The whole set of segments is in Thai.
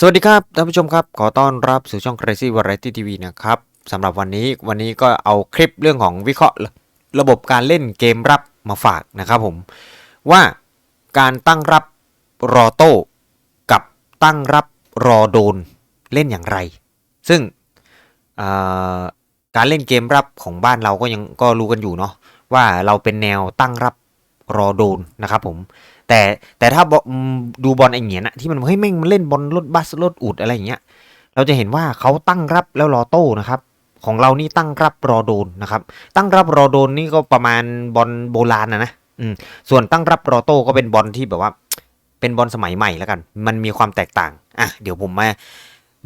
สวัสดีครับท่านผู้ชมครับ ขอต้อนรับสู่ช่อง Crazy Variety TV นะครับสำหรับวันนี้วันนี้ก็เอาคลิปเรื่องของวิเคราะห์ ระบบการเล่นเกมรับมาฝากนะครับผม ว่าการตั้งรับรอโต้กับตั้งรับรอโดนเล่นอย่างไร ซึ่งการเล่นเกมรับของบ้านเราก็ยังก็รู้กันอยู่เนาะว่าเราเป็นแนวตั้งรับ รอโดนนะครับผม แต่แต่ถ้าดูบอลไอเหงียนอะที่มันเฮ้ยแม่งมันเล่นบอลรถบัสรถอุดอะไรอย่างเงี้ย เราจะเห็นว่าเขาตั้งรับแล้วรอโต้นะครับ ของเรานี่ตั้งรับรอโดนนะครับ ตั้งรับรอโดนนี่ก็ประมาณบอลโบราณนะนะอืมส่วนตั้งรับรอโต้ก็เป็นบอลที่แบบว่า เป็นบอลสมัยใหม่แล้วกัน มันมีความแตกต่างอะเดี๋ยวผมมา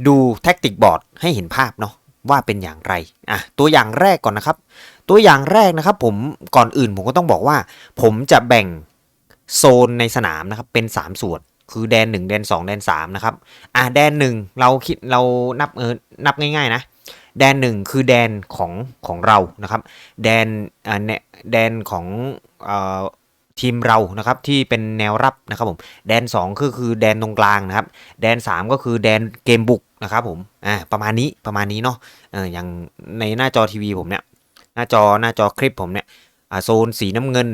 ดูแท็กติกบอร์ดให้เห็นภาพเนาะ ว่าเป็นอย่างไรอะตัวอย่างแรกก่อนนะครับ ตัวอย่างแรกนะครับผมก่อนอื่นผมก็ต้องบอกว่า ผมจะแบ่งโซนในสนามนะครับเป็น 3 ส่วนคือแดน 1 แดน 2 แดน 3 นะครับ อะแดน 1 เราคิดเรานับเออนับง่าย ๆ นะ แดน 1 คือแดนของของเรานะครับ แดนอ่าเนี่ยแดนของเอ่อ ทีมเรานะครับที่เป็นแนวรับนะครับผมแดน2คือคือแดนตรงกลางนะครับแดน 3 ก็คือแดนเกมบุกนะครับผมอ่าประมาณนี้ประมาณนี้เนาะเอออย่างในหน้าจอทีวีผมเนี่ยหน้าจอหน้าจอคลิปผมเนี่ยอ่าโซนสีน้ำเงิน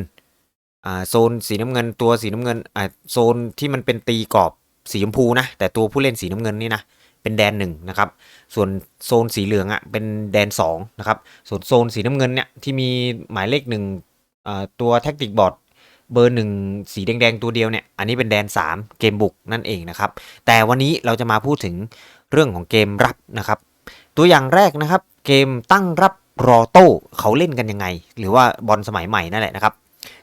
อ่าโซนสีน้ำเงินตัวสีน้ำเงินอ่าโซนที่มันเป็นตีกรอบสีชมพูนะแต่ตัวผู้เล่นสีน้ำเงินนี่นะเป็นแดนหนึ่งนะครับ ส่วนโซนสีเหลืองอะ่ะเป็นแดนสองนะครับ ส่วนโซนสีน้ำเงินเนี่ยที่มีหมายเลขหนึ่งอ่าตัวแท็กติกบอร์ด เบอร์หนึ่งสีแดงๆตัวเดียวเนี่ย อันนี้เป็นแดน 3 เกมบุกนั่นเองนะครับ แต่วันนี้เราจะมาพูดถึงเรื่องของเกมรับนะครับ ตัวอย่างแรกนะครับ เกมตั้งรับรอโต้เขาเล่นกันยังไง หรือว่าบอลสมัยใหม่นั่นแหละนะครับ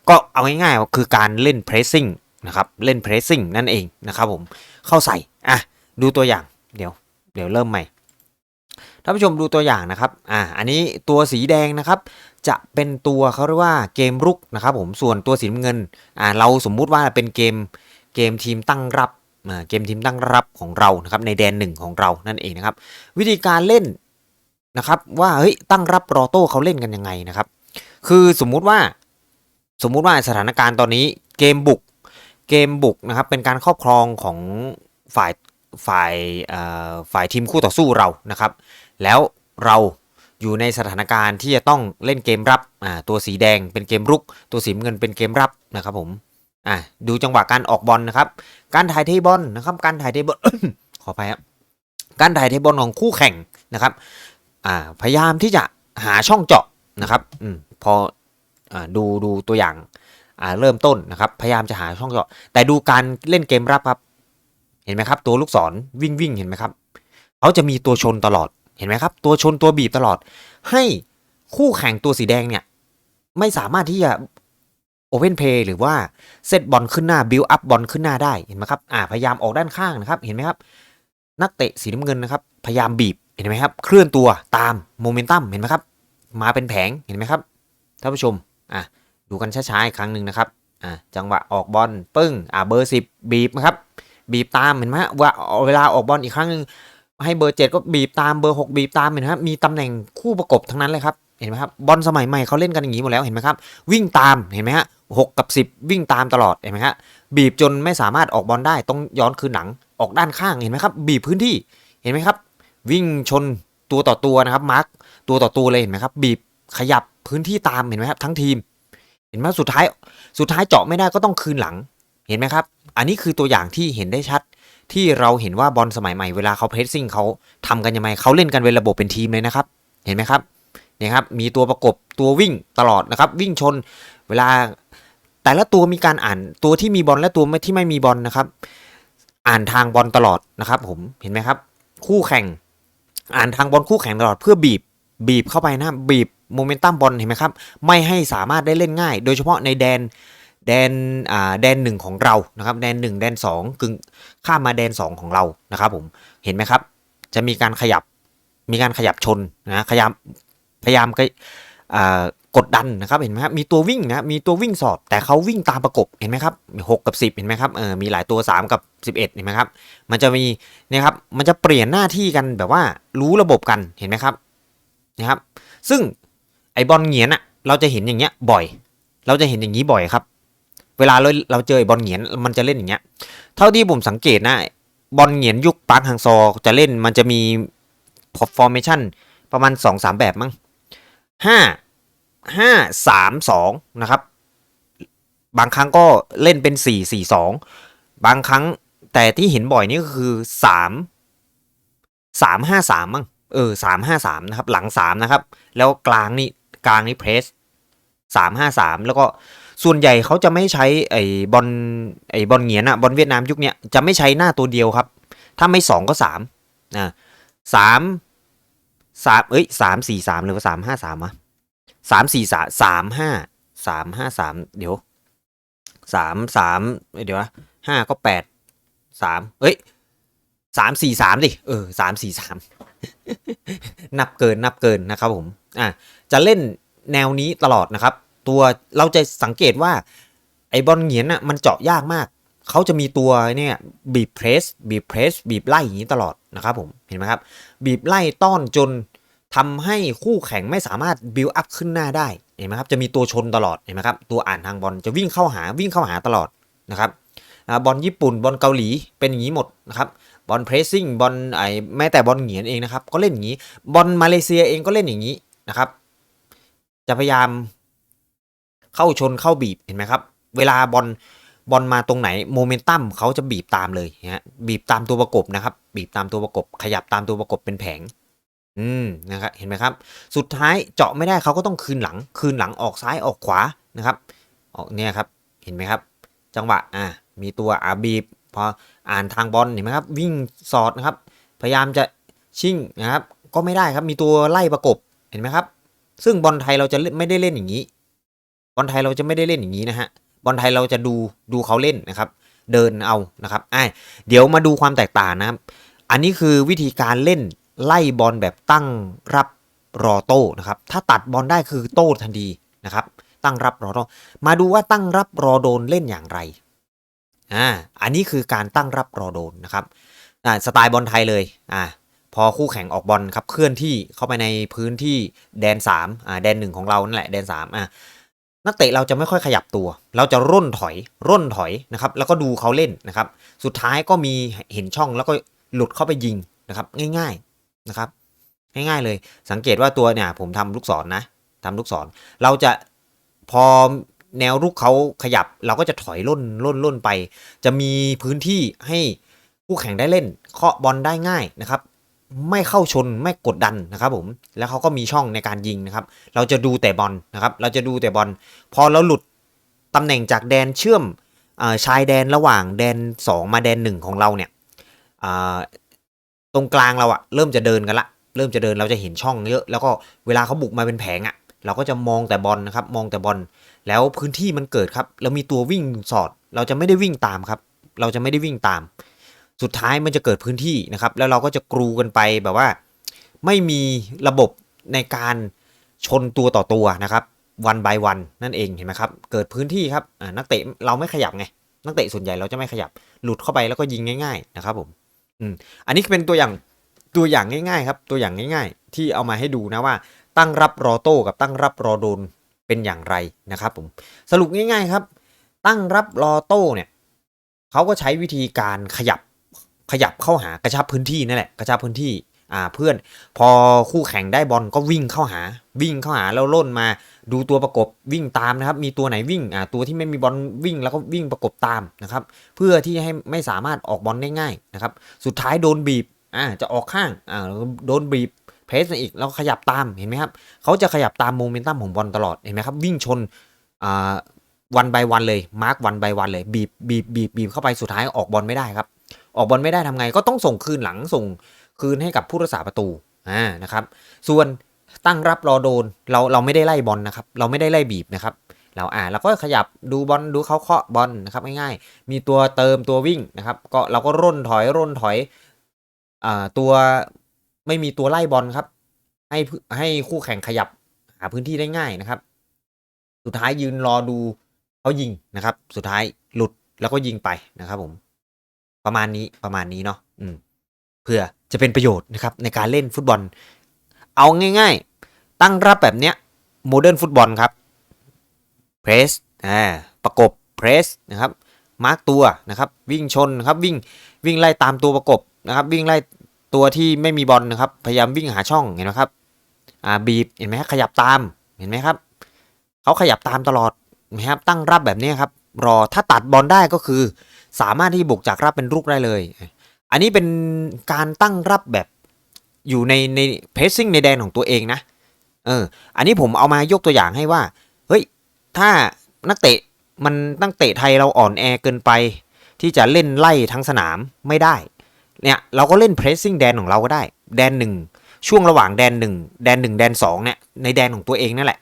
ก็เอาง่ายๆคือการเล่น pressing นะครับ เล่น pressing นั่นเองนะครับผมเข้าใส่อะดูตัวอย่างเดี๋ยว เดี๋ยวเริ่มใหม่ท่านผู้ชมดูตัวอย่างนะครับ อ่า อันนี้ตัวสีแดงนะครับ จะเป็นตัวเขาเรียกว่าเกมรุกนะครับผมส่วนตัวสีน้ำเงินอ่าเราสมมุติว่าเป็นเกมเกมทีมตั้งรับอ่าเกมทีมตั้งรับของเรานะครับในแดนหนึ่งของเรานั่นเองนะครับ วิธีการเล่นนะครับว่าเฮ้ยตั้งรับรอโต้เขาเล่นกันยังไงนะครับ คือสมมุติว่าสมมุติว่าสถานการณ์ตอนนี้เกมบุกเกมบุกนะครับเป็นการครอบครองของฝ่ายฝ่ายอ่อฝ่ายทีมคู่ต่อสู้เรานะครับ แล้วเรา อยู่ในสถานการณ์ที่จะต้องเล่นเกมรับอ่าตัวสีแดงเป็นเกมรุก ตัวสีเงินเป็นเกมรับนะครับผมอ่าดูจังหวะการออกบอลนะครับ การถ่ายเทบอลนะครับ การถ่ายเทบอลขอไปครับการถ่ายเทบอลของคู่แข่งนะครับอ่าพยายามที่จะหาช่องเจาะนะครับอืมพออ่าดูดูตัวอย่างอ่าเริ่มต้นนะครับ พยายามจะหาช่องเจาะ แต่ดูการเล่นเกมรับครับ เห็นไหมครับ ตัวลูกศรวิ่งวิ่งเห็นไหมครับเขาจะมีตัวชนตลอด เห็นไหมครับ ตัวชนตัวบีบตลอด ให้คู่แข่งตัวสีแดงเนี่ย ไม่สามารถที่จะโอเพนเพย์หรือว่าเซตบอลขึ้นหน้าบิลอัพบอลขึ้นหน้าได้เห็นไหมครับอ่าพยายามออกด้านข้างนะครับ เห็นไหมครับ นักเตะสีน้ำเงินนะครับ พยายามบีบเห็นไหมครับ เคลื่อนตัวตามโมเมนตัมเห็นไหมครับ มาเป็นแผงเห็นไหมครับท่านผู้ชมอะดูกันช้าๆอีกครั้งหนึ่งนะครับอะจังหวะออกบอลปึ้งอะเบอร์สิบบีบนะครับบีบตามเห็นไหมว่าเวลาออกบอลอีกครั้งหนึ่ง ให้เบอร์เจ็ดก็บีบตามเบอร์หกบีบตามเห็นไหมครับมีตำแหน่งคู่ประกบทั้งนั้นเลยครับเห็นไหมครับบอลสมัยใหม่เขาเล่นกันอย่างนี้หมดแล้วเห็นไหมครับวิ่งตามเห็นไหมฮะหกกับสิบวิ่งตามตลอดเห็นไหมฮะบีบจนไม่สามารถออกบอลได้ต้องย้อนคืนหลังออกด้านข้างเห็นไหมครับบีบพื้นที่เห็นไหมครับ วิ่งชนตัวต่อตัวนะครับมาร์กตัวต่อตัวเลยเห็นไหมครับบีบขยับพื้นที่ตามเห็นไหมครับทั้งทีม เห็นไหมสุดท้ายสุดท้ายเจาะไม่ได้ก็ต้องคืนหลังเห็นไหมครับ อันนี้คือตัวอย่างที่เห็นได้ชัด ที่เราเห็นว่าบอลสมัยใหม่เวลาเขาเพรสซิ่งเขาทำกันยังไงเขาเล่นกันเป็นระบบเป็นทีมเลยนะครับ เห็นไหมครับเนี่ยครับมีตัวประกบตัววิ่งตลอดนะครับ วิ่งชนเวลาแต่ละตัวมีการอ่านตัวที่มีบอลและตัวที่ไม่มีบอลนะครับ อ่านทางบอลตลอดนะครับ ผมเห็นไหมครับ คู่แข่ง อ่านทางบอลคู่แข่งตลอดเพื่อบีบบีบเข้าไปนะบีบโมเมนตัมบอลเห็นไหมครับ ไม่ให้สามารถได้เล่นง่าย โดยเฉพาะในแดน แดนอ่าแดนหนึ่งของเรานะครับแดนหนึ่งแดนสองกึ่งข้ามมาแดนสองของเรานะครับผมเห็นไหมครับ จะมีการขยับมีการขยับชนนะขยับพยายามก็อ่ากดดันนะครับเห็นไหมครับมีตัววิ่งนะมีตัววิ่งสอดแต่เขาวิ่งตามประกบเห็นไหมครับหกกับสิบเห็นไหมครับเออมีหลายตัวสามกับสิบเอ็ดเห็นไหมครับมันจะมีนี่ยครับมันจะเปลี่ยนหน้าที่กันแบบว่ารู้ระบบกันเห็นไหมครับนะครับ ซึ่งไอบอลเงียนอะเราจะเห็นอย่างเงี้ยบ่อย เราจะเห็นอย่างนี้บ่อยครับ เวลาเราเราเจอบอลเหงียนมันจะเล่นอย่างเงี้ย เท่าที่ผมสังเกตนะ บอลเหงียนยุคปาร์คฮังซอจะเล่นมันจะมี formation ประมาณ 2-3 แบบมั้งห้าห้าสามสองนะครับ บางครั้งก็เล่นเป็นสี่สี่สองบางครั้งแต่ที่เห็นบ่อยนี่ก็คือสามสามห้าสามมั้งเออสามห้าสามนะครับ หลังสามนะครับ แล้วกลางนี่กลางนี่เพรสสามห้าสามแล้วก็ ส่วนใหญ่เขาจะไม่ใช้ไอ้บอลไอ้บอลเหงียนอะบอลเวียดนามยุคนี้จะไม่ใช้หน้าตัวเดียวครับ ถ้าไม่สองก็สามอ่าสามสามเอ้ยสามสี่สามหรือว่าสามห้าสามวะสามสี่สามสามห้าสามห้าสามเดี๋ยวสามสามเดี๋ยวนะห้าก็แปดสามเอ้ยสามสี่สามดิเออสามสี่สามนับเกินนับเกินนะครับผมอะจะเล่นแนวนี้ตลอดนะครับ ตัวเราจะสังเกตว่าไอบอลเหงียนอะมันเจาะยากมาก เขาจะมีตัวเนี่ยบีบเพรสบีบเพรสบีบไล่อย่างนี้ตลอดนะครับผมเห็นไหมครับ บีบไล่ต้อนจนทำให้คู่แข่งไม่สามารถบิวอัพขึ้นหน้าได้เห็นไหมครับจะมีตัวชนตลอดเห็นไหมครับตัวอ่านทางบอลจะวิ่งเข้าหาวิ่งเข้าหาตลอดนะครับบอลญี่ปุ่นบอลเกาหลีเป็นอย่างนี้หมดนะครับบอลเพรสซิ่งบอลไอแม้แต่บอลเหงียนเองนะครับก็เล่นอย่างนี้บอลมาเลเซียเองก็เล่นอย่างนี้นะครับ จะพยายาม เข้าชนเข้าบีบเห็นไหมครับ เวลาบอลบอลมาตรงไหนโมเมนตัมเขาจะบีบตามเลยนะฮะบีบตามตัวประกบนะครับ บีบตามตัวประกบ ขยับตามตัวประกบเป็นแผง อืมนะครับเห็นไหมครับ สุดท้ายเจาะไม่ได้เขาก็ต้องคืนหลัง คืนหลังออกซ้ายออกขวานะครับออกเนี่ยครับเห็นไหมครับ จังหวะอ่ามีตัวอาบีบพออ่านทางบอลเห็นไหมครับ วิ่งสอดนะครับ พยายามจะชิ่งนะครับ ก็ไม่ได้ครับมีตัวไล่ประกบเห็นไหมครับ ซึ่งบอลไทยเราจะเล่นไม่ได้เล่นอย่างนี้ อลไทยเราจะไม่ได้เล่นอย่างนี้นะฮะบอลไทยเราจะดูดูเขาเล่นนะครับ เดินเอานะครับอ่เดี๋ยวมาดูความแตกต่างนะครับ อันนี้คือวิธีการเล่นไล่บอลแบบตั้งรับรอโต้นะครับ ถ้าตัดบอลได้คือโต้ทันทีนะครับ ตั้งรับรอโต้มาดูว่าตั้งรับรอโดนเล่นอย่างไรอ่าอันนี้คือการตั้งรับรอโดนนะครับอ่าสไตล์บอลไทยเลยอ่าพอคู่แข่งออกบอลครับเคลื่อนที่เข้าไปในพื้นที่แดน3อ่าแดนหนึ่งของเรานั่นแหละแดน3อ่า นักเตะเราจะไม่ค่อยขยับตัว เราจะร่นถอย ร่นถอยนะครับ แล้วก็ดูเขาเล่นนะครับ สุดท้ายก็มีเห็นช่องแล้วก็หลุดเข้าไปยิงนะครับ ง่ายๆนะครับ ง่ายๆเลย สังเกตว่าตัวเนี่ย ผมทำลูกศรนนะทำลูกศร เราจะพอแนวรุกเขาขยับ เราก็จะถอยล่นล่นล่นไป จะมีพื้นที่ให้ผู้แข่งได้เล่นเคาะบอลได้ง่ายนะครับ ไม่เข้าชนไม่กดดันนะครับผมแล้วเขาก็มีช่องในการยิงนะครับ เราจะดูแต่บอลนะครับเราจะดูแต่บอลพอเราหลุดตำแหน่งจากแดนเชื่อมอชายแดนระหว่างแดน 2 มาแดน 1 ของเราเนี่ยตรงกลางเราอะเริ่มจะเดินกันละ เริ่มจะเดินเราจะเห็นช่องเยอะแล้วก็เวลาเขาบุกมาเป็นแผงอะเราก็จะมองแต่บอลนะครับ มองแต่บอลแล้วพื้นที่มันเกิดครับ แล้วมีตัววิ่งสอด เราจะไม่ได้วิ่งตามครับ เราจะไม่ได้วิ่งตาม สุดท้ายมันจะเกิดพื้นที่นะครับ แล้วเราก็จะกรูกันไปแบบว่า ไม่มีระบบในการชนตัวต่อตัวนะครับวัน by วันนั่นเองเห็นไหมครับ เกิดพื้นที่ครับนักเตะเราไม่ขยับไง นักเตะส่วนใหญ่เราจะไม่ขยับ หลุดเข้าไปแล้วก็ยิงง่าย ๆ นะครับผมอืมอันนี้เป็นตัวอย่างตัวอย่างง่ายๆครับ ตัวอย่างง่าย ๆ ที่เอามาให้ดูนะว่า ตั้งรับรอโต้กับตั้งรับรอโดนเป็นอย่างไรนะครับผมสรุปง่าย ๆครับ ตั้งรับรอโต้เนี่ยเขาก็ใช้วิธีการขยับ ขยับเข้าหากระชับพื้นที่นั่นแหละกระชับพื้นที่อ่าเพื่อน พอคู่แข่งได้บอลก็วิ่งเข้าหา วิ่งเข้าหาแล้วล่นมาดูตัวประกบวิ่งตามนะครับ มีตัวไหนวิ่งอ่าตัวที่ไม่มีบอลวิ่งแล้วก็วิ่งประกบตามนะครับ เพื่อที่ให้ไม่สามารถออกบอลได้ง่ายนะครับ สุดท้ายโดนบีบอ่าจะออกข้างอ่าโดนบีบเพรสอีกแล้วขยับตามเห็นไหมครับเขาจะขยับตามโมเมนตัมของบอลตลอดเห็นไหมครับ วิ่งชนอ่าวันใบวันเลยมาร์กวันใบวันเลยบีบบีบบีบบีบเข้าไปสุดท้ายออกบอลไม่ได้ครับ ออกบอลไม่ได้ทำไงก็ต้องส่งคืนหลังส่งคืนให้กับผู้รักษาประตูอ่านะครับ ส่วนตั้งรับรอโดนเราเราไม่ได้ไล่บอลนะครับ เราไม่ได้ไล่บีบนะครับ เราอ่าเราก็ขยับดูบอลดูเขาเคาะบอลนะครับง่ายๆ มีตัวเติมตัววิ่งนะครับ ก็เราก็ร่นถอยร่นถอยอ่าตัวไม่มีตัวไล่บอลครับ ให้ให้คู่แข่งขยับหาพื้นที่ได้ง่ายนะครับ สุดท้ายยืนรอดูเขายิงนะครับ สุดท้ายหลุดแล้วก็ยิงไปนะครับผม ประมาณนี้ประมาณนี้เนาะอืมเพื่อจะเป็นประโยชน์นะครับในการเล่นฟุตบอล เอาง่าย ๆ ตั้งรับแบบเนี้ยโมเดิร์นฟุตบอลครับเพรสอ่าประกบเพรสนะครับมาร์กตัวนะครับวิ่งชนนะครับวิ่งวิ่งไล่ตามตัวประกบนะครับวิ่งไล่ตัวที่ไม่มีบอลนะครับพยายามวิ่งหาช่องเห็นไหมครับอ่าบีบเห็นไหมขยับตามเห็นไหมครับเขาขยับตามตลอดนไหมครับตั้งรับแบบนี้ครับรอถ้าตัดบอลได้ก็คือ สามารถที่บุกจากรับเป็นรุกได้เลย อันนี้เป็นการตั้งรับแบบอยู่ในในเพสซิ่งในแดนของตัวเองนะ เออ อันนี้ผมเอามายกตัวอย่างให้ว่า เฮ้ย ถ้านักเตะมันตั้งเตะไทยเราอ่อนแอเกินไป ที่จะเล่นไล่ทั้งสนามไม่ได้ เนี่ยเราก็เล่นเพรสซิ่งแดนของเราก็ได้ แดนหนึ่งช่วงระหว่างแดนหนึ่งแดนหนึ่งแดนสองเนี่ยในแดนของตัวเองนั่นแหละ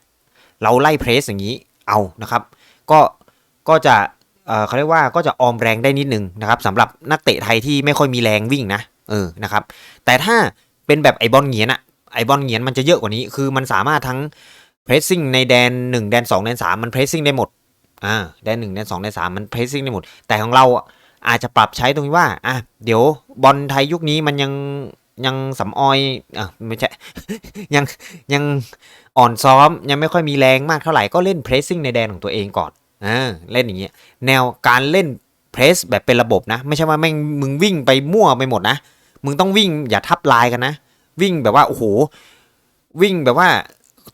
เราไล่เพรสอย่างนี้เอานะครับ ก็ก็จะ เขาเรียกว่าก็จะออมแรงได้นิดนึงนะครับสำหรับนักเตะไทยที่ไม่ค่อยมีแรงวิ่งนะเออนะครับ แต่ถ้าเป็นแบบไอบอลเหงียนอะไอบอลเหงียนมันจะเยอะกว่านี้ คือมันสามารถทั้งเพรสซิ่งในแดน 1 แดน 2 แดน 3 มันเพรสซิ่งได้หมดอ่าแดน 1 แดน 2 แดน 3 มันเพรสซิ่งได้หมด แต่ของเราอะอาจจะปรับใช้ตรงที่ว่าอะเดี๋ยวบอลไทยยุคนี้มันยังยังสำออยอะไม่ใช่ยังยังอ่อนซ้อมยังไม่ค่อยมีแรงมากเท่าไหร่ก็เล่นเพรสซิ่งในแดนของตัวเองก่อน อ่าเล่นอย่างเงี้ยแนวการเล่นเพรสแบบเป็นระบบนะ ไม่ใช่ว่าแม่งมึงวิ่งไปมั่วไปหมดนะ มึงต้องวิ่งอย่าทับลายกันนะ วิ่งแบบว่าโอ้โหวิ่งแบบว่า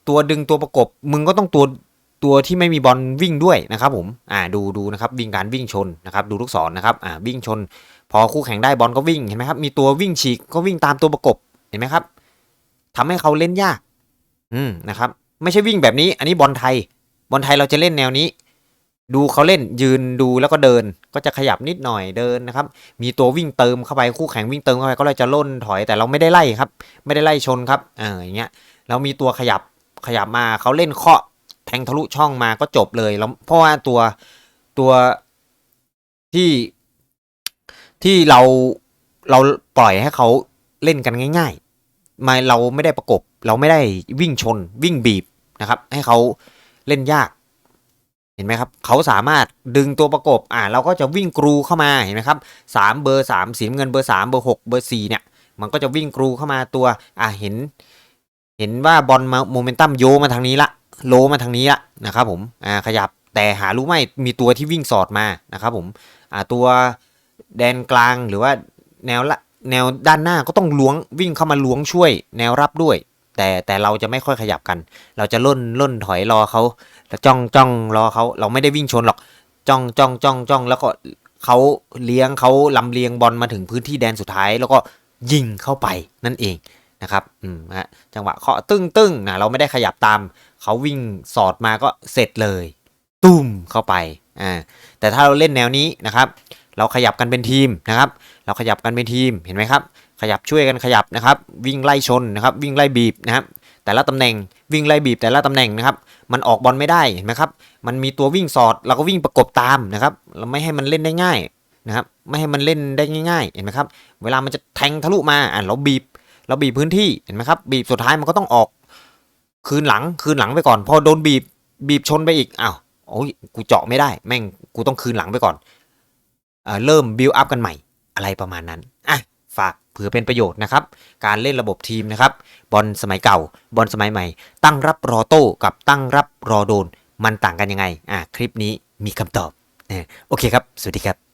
ตัวดึงตัวประกบ มึงก็ต้องตัวตัวที่ไม่มีบอลวิ่งด้วยนะครับผมอ่าดูดูนะครับวิ่งการวิ่งชนนะครับดูลูกศรนะครับอ่าวิ่งชน พอคู่แข่งได้บอลก็วิ่งเห็นไหมครับมีตัววิ่งฉีกก็วิ่งตามตัวประกบเห็นไหมครับทำให้เขาเล่นยาก อืมนะครับ ไม่ใช่วิ่งแบบนี้ อันนี้บอลไทยบอลไทยเราจะเล่นแนวนี้ ดูเขาเล่นยืนดูแล้วก็เดินก็จะขยับนิดหน่อยเดินนะครับ มีตัววิ่งเติมเข้าไปคู่แข่งวิ่งเติมเข้าไปก็เลยจะล่นถอยแต่เราไม่ได้ไล่ครับ ไม่ได้ไล่ชนครับอ่าอย่างเงี้ยเรามีตัวขยับขยับมาเขาเล่นเคาะแทงทะลุช่องมาก็จบเลยแล้วเพราะว่าตัวตัวที่ที่เราเราปล่อยให้เขาเล่นกันง่าย ๆม่เราไม่ได้ประกบ เราไม่ได้วิ่งชนวิ่งบีบนะครับ ให้เขาเล่นยาก เห็นไหมครับเขาสามารถดึงตัวประกบอ่าเราก็จะวิ่งกรูเข้ามาเห็นไหมครับสามเบอร์สามสีเงินเบอร์สามเบอร์หกเบอร์สี่เนี่ยมันก็จะวิ่งกรูเข้ามาตัวอ่าเห็น เห็นว่าบอลมาโมเมนตัมโยมาทางนี้ละโลมาทางนี้ละนะครับผมอ่าขยับแต่หารู้ไหมมีตัวที่วิ่งสอดมานะครับผมอ่าตัวแดนกลางหรือว่าแนวละแนวด้านหน้าก็ต้องล้วงวิ่งเข้ามาล้วงช่วย แนวรับด้วย แต่แต่เราจะไม่ค่อยขยับกัน เราจะล่นล่นถอยรอเขา แล้วจ้องจ้องรอเขาเราไม่ได้วิ่งชนหรอก จ้องจ้องจ้องจ้องแล้วก็เขาเลี้ยงเขาลำเลียงบอลมาถึงพื้นที่แดนสุดท้าย แล้วก็ยิงเข้าไปนั่นเองนะครับอืมฮะจังหวะเคาะตึ้งตึ้งนะเราไม่ได้ขยับตามเขาวิ่งสอดมาก็เสร็จเลย ตุ้มเข้าไปอ่าแต่ถ้าเราเล่นแนวนี้นะครับ เราขยับกันเป็นทีมนะครับ เราขยับกันเป็นทีมเห็นไหมครับ ขยับช่วยกันขยับนะครับ วิ่งไล่ชนนะครับ วิ่งไล่บีบนะครับ แต่ละตำแหน่งวิ่งไล่บีบแต่ละตำแหน่งนะครับ มันออกบอลไม่ได้เห็นไหมครับ มันมีตัววิ่งสอดเราก็วิ่งประกบตามนะครับเราไม่ให้มันเล่นได้ง่ายนะครับไม่ให้มันเล่นได้ง่ายๆเห็นไหมครับเวลามันจะแทงทะลุมาอะเราบีบเราบีบพื้นที่เห็นไหมครับบีบสุดท้ายมันก็ต้องออก คืนหลังคืนหลังไปก่อน พอโดนบีบบีบชนไปอีกอ้าวโอ้ยกูเจาะไม่ได้ แม่งกูต้องคืนหลังไปก่อนเอเริ่มบิวอัพกันใหม่อะไรประมาณนั้นอะ ฝากเผื่อเป็นประโยชน์นะครับ การเล่นระบบทีมนะครับ บอลสมัยเก่า บอลสมัยใหม่ ตั้งรับรอโต้กับตั้งรับรอโดน มันต่างกันยังไง อ่า คลิปนี้มีคำตอบ โอเคครับ สวัสดีครับ